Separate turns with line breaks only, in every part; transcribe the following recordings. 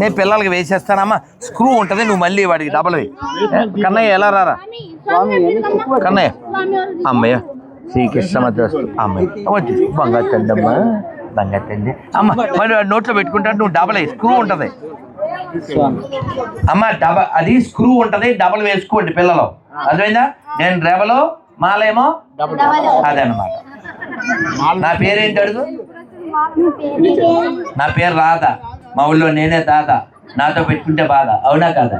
నేను పిల్లలకి వేసేస్తానమ్మా. స్క్రూ ఉంటుంది నువ్వు మళ్ళీ వాడికి డబల్ వేయి. కన్నయ్య ఎలా రారా? కన్నయ్య. అమ్మయ్య శ్రీకృష్ణ మధ్యస్తు అమ్మయ్య వచ్చి బంగారు తండ్రి అమ్మ. బంగారు తండ్రి అమ్మ మరి వాడి నోట్లో పెట్టుకుంటాడు నువ్వు డబల్ అయ్యి స్క్రూ ఉంటుంది. అమ్మ డబ అది స్క్రూ ఉంటుంది డబల్ వేసుకోండి పిల్లలు. అర్థమైందా? నేను రెబలు మాలేమో అదే అన్నమాట నా పేరేంటి అడుగు? నా పేరు రాధా. మా ఊళ్ళో నేనే దాద నాతో పెట్టుకుంటే బాధ. అవునా కాదా?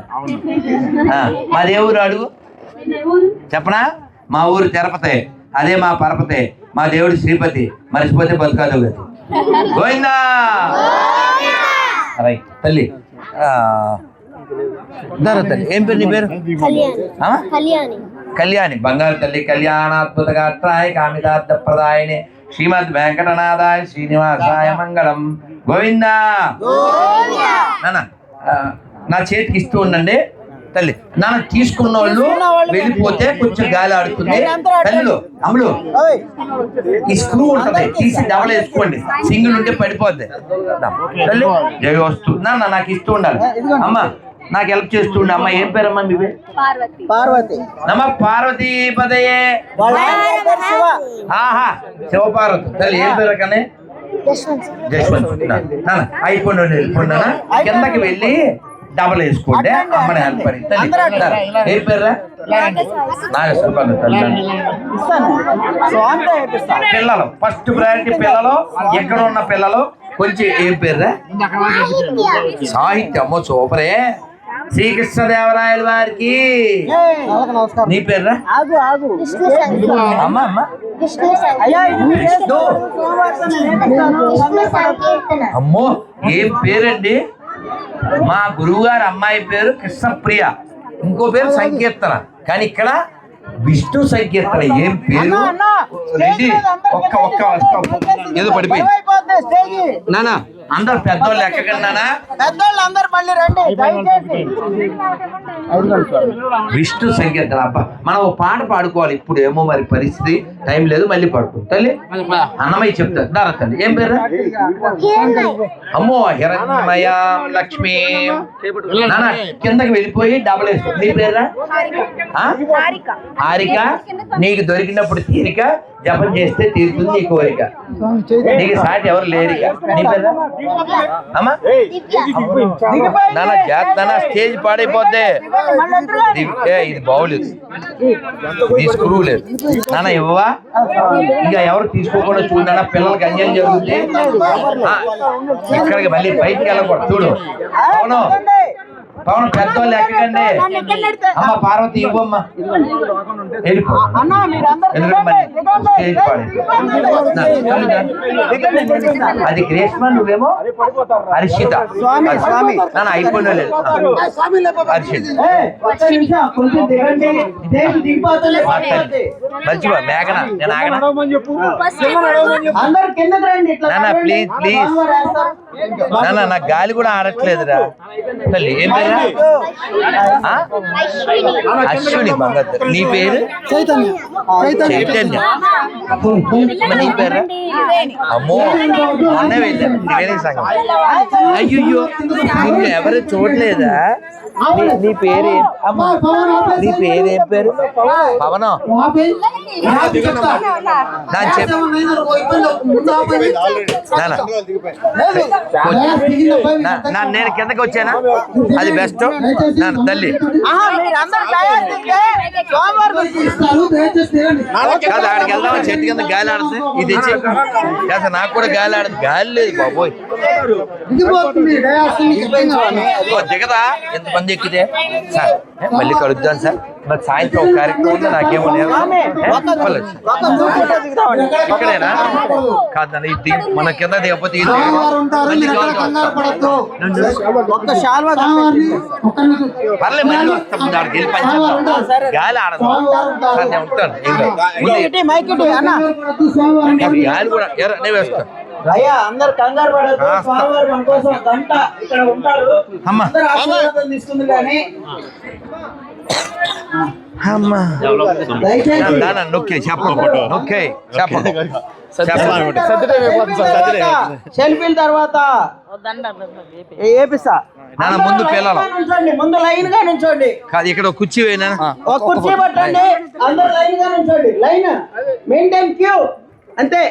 ఆ, మాది ఏ ఊరు అడుగు? చెప్పనా? మా ఊరు తిరుపతి. అదే మా పరపతి. మా దేవుడు శ్రీపతి. మర్చిపోతే బతుకాదు గతి గోవిందా! రైట్. తల్లి. తల్లి. ఏం పేరు నీ పేరు?
కళ్యాణి.
బంగారు తల్లి కళ్యాణాత్మక గాత్రాయ కామితార్థ ప్రదాయని శ్రీమద్ వెంకటనాథాయ శ్రీనివాసాయ మంగళం. గోవిందా! నాన్న నా చేతికి ఇస్తూ ఉండండి. తల్లి నాన్న తీసుకున్న వాళ్ళు వెళ్ళిపోతే కొంచెం గాలి ఆడుతుంది. తల్లిలో అమ్ములు ఈ స్క్రూ ఉంటది. తీసి డబల్ వేసుకోండి. సింగిల్ ఉంటే పడిపోద్ది. తల్లి వస్తు. నాన్న నాకు ఇస్తూ ఉండాలి. అమ్మ నాకు హెల్ప్ చేస్తూ ఉండే. అమ్మ ఏం పేరమ్మా మీ పేరు
పార్వతి.
పార్వతి.
నమ పార్వతీ పదయే. ఆహా శివపార్వతి. తల్లి ఏం పేరు కానీ జస్వంత్ వెళ్ళిపోండి కిందకి వెళ్ళి డబల్ వేసుకోండి. అమ్మని హెల్ప్ అని. ఏం పేర్రా? పిల్లలు ఫస్ట్ ప్రయారిటీ పిల్లలు ఎక్కడ ఉన్న పిల్లలు కొంచెం ఏం పేర్రా? సాహిత్యం అమ్మో సూపరే. శ్రీకృష్ణదేవరాయల వారికి నీ పేర్రా
ఆగు ఆగు
విష్ణు సంగీతం
అమ్మ అమ్మ
విష్ణు
అయ్యా ఇది మీ
విష్ణు.
విష్ణు సంకీర్తన
అమ్మో ఏం పేరండి మా గురువు గారి అమ్మాయి పేరు కృష్ణప్రియ ఇంకో పేరు సంకీర్తన కానీ ఇక్కడ విష్ణు సంకీర్తన ఏం పేరు ఒక్క ఒక్క ఏదో పడిపోయింది నానా అందరు పెద్దోళ్ళు ఎక్కకండి నానా
పెద్దోళ్ళు అందరు మళ్ళీ రండి దయచేసి.
విష్ణు సంకీర్తన. అబ్బా మనం ఒక పాట పాడుకోవాలి. ఇప్పుడు ఏమో మరి పరిస్థితి. టైం లేదు మళ్ళీ పాడుకో తల్లి అన్నమయ్య చెప్తా దారా తల్లి ఏం పేరు అమ్మో హిరణ్మయ లక్ష్మి. నాన్న కిందకి వెళ్ళిపోయి డబల్ వేసుకో. నీ పేరా ఆ? హారిక. నీకు దొరికినప్పుడు తీరిక జపం చేస్తే తీరుతుంది నీ కోరిక. నీకు సాటి ఎవరు లేరిక నీ పేరా అమ్మా. నాన్న చేస్తానా స్టేజ్ పాడైపోద్ది. ఇది- ఏ, ఇది బాగోలేదు ఇది స్క్రూ లేదు. నాన్న ఇవ్వవా? ఇంకా ఎవరు తీసుకోకుండా చూడనా పిల్లలకి అన్యాయం జరుగుతుంది ఇక్కడికి మళ్ళీ బయటికి వెళ్ళకూడదు. చూడు. అవును. పవన్ పెద్దోళ్ళు ఎక్కకండి. అమ్మ పార్వతి ఇవ్వమ్మ. అది గ్రేష్మ నువ్వేమో? హర్షిత
స్వామి, స్వామి.
నాన్న అయిపోయినా. మర్చిపో మేఘన నేను ఆగనా. Please, please. నాన్న నా గాలి కూడా ఆడట్లేదురా. తల్లి ఏం పేరు? అశ్విని. బంగారు నీ పేరు?
చైతన్య.
చైతన్య. అమ్మ, నీ పేరు అమ్మో మొన్న వెళ్ళా. త్రివేణి సంఘం అయ్యో నిన్ను ఎవరు చూడలేదా? నీ- పేరు నీ పేరు ఏం పేరు? పవనం? నా చెప్పు. నాన్న నా- నా నేను కిందకి వచ్చానా? అది బెస్ట్. నాన్న తల్లి. కాదు ఆడికి వెళ్దామా? చెట్టు కింద గాలి ఆడుతుంది ఇది తెచ్చి కాస్త నాకు కూడా గాలి ఆడుతుంది గాలి లేదు బాబోయ్. ఓ, దిగదా. ఎంతమంది ఎక్కితే? సార్ మళ్ళీ కలుద్దాం సార్. మరి సాయంత్రం ఒక కార్యక్రమం ఉంది నాకేమో లేదు ఇక్కడేనా? కాదు నాన్న, ఇది మన కింద
శాల్వా
పర్లేదు వెళ్ళి. గాలి ఆడదు. నేను ఉంటాను. గాలి కూడా నేను వేస్తాను
అయ్యా అందరు కంగారు పడద్దు.
ఆ,
స్వామివారు మన కోసం గంట ఇక్కడ ఉంటారు.
అమ్మ.
అందరు ఆశీర్వాదం తీసుకుంది కానీ
అమ్మా. నొక్కే చెప్ప నొక్కే చెప్ప
సెల్ఫీల తర్వాత ఏపిస్తా.
నాన్న ముందు పిల్లలు.
ముందు లైన్గా నుంచోండి.
కాదు ఇక్కడ ఒక కుర్చీ వేయనా?
ఒక కుర్చీ పట్టండి అందరు లైన్గా నుంచోండి. లైన్ మెయింటైన్ క్యూ అంతే.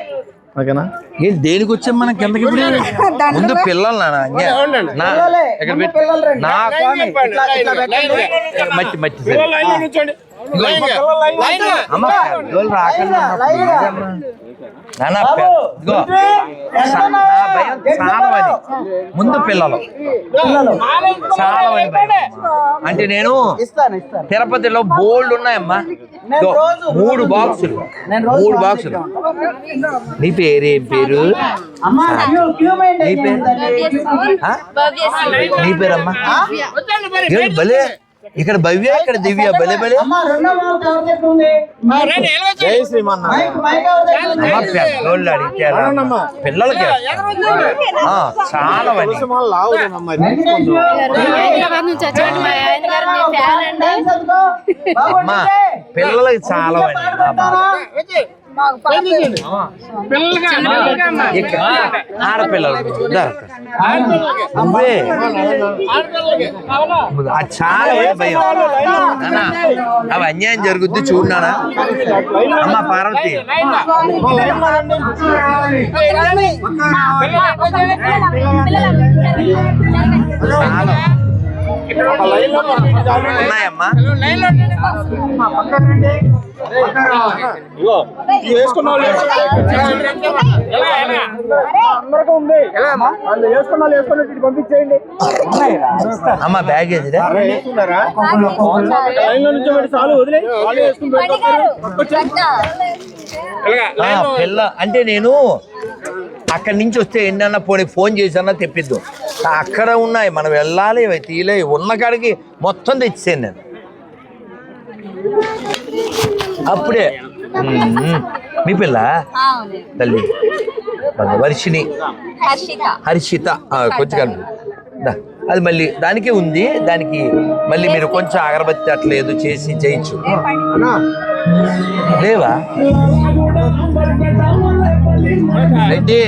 ఏం దేనికి వచ్చాం మనం కిందకి ఇప్పుడు? ముందు పిల్లలు. మట్టి మంది. ముందు పిల్లలు.
పిల్లలు.
చాలా అంటే నేను
ఇస్తాను ఇస్తాను.
తిరుపతిలో బోల్డ్ ఉన్నాయమ్మా. మూడు
రోజు
బాక్సులు
నేను రోజు
మూడు
బాక్స్
బాక్సులు నీ పేరేం పేరు?
అమ్మా క్యూ క్యూ
నీ పేరు? నీ పేరమ్మా? భలే. ఇక్కడ భవ్య ఇక్కడ దివ్య భలే భలే.
అమ్మ
పెద్దోళ్ళు అడిగితే ఎలా? పిల్లలకి ఆ, చాలా అమ్మా. పిల్లలకి చాలా ఆడపిల్లలు. నువ్వే చాలా భయం. అవి అన్యాయం జరుగుద్ది చూడు నాన్న అమ్మ పార్వతి. చాలా. ఉన్నాయమ్మా. పిల్ల అంటే నేను అక్కడి నుంచి వస్తే ఎన్నన్నా పోనీ ఫోన్ చేసన్నా తెప్పిద్దు. అక్కడ ఉన్నాయి మనం వెళ్ళాలి ఇవి తీలే ఉన్న కాడికి మొత్తం తెచ్చాను నేను. అప్పుడే. మీ పిల్ల? తల్లి. వర్షిని
హర్షిత.
కొంచెం కలిపి. అది మళ్ళీ దానికే ఉంది. దానికి మళ్ళీ మీరు కొంచెం అగరబత్తి అట్లా ఏదో చేసి చేయొచ్చు లేవా? రెడ్డి.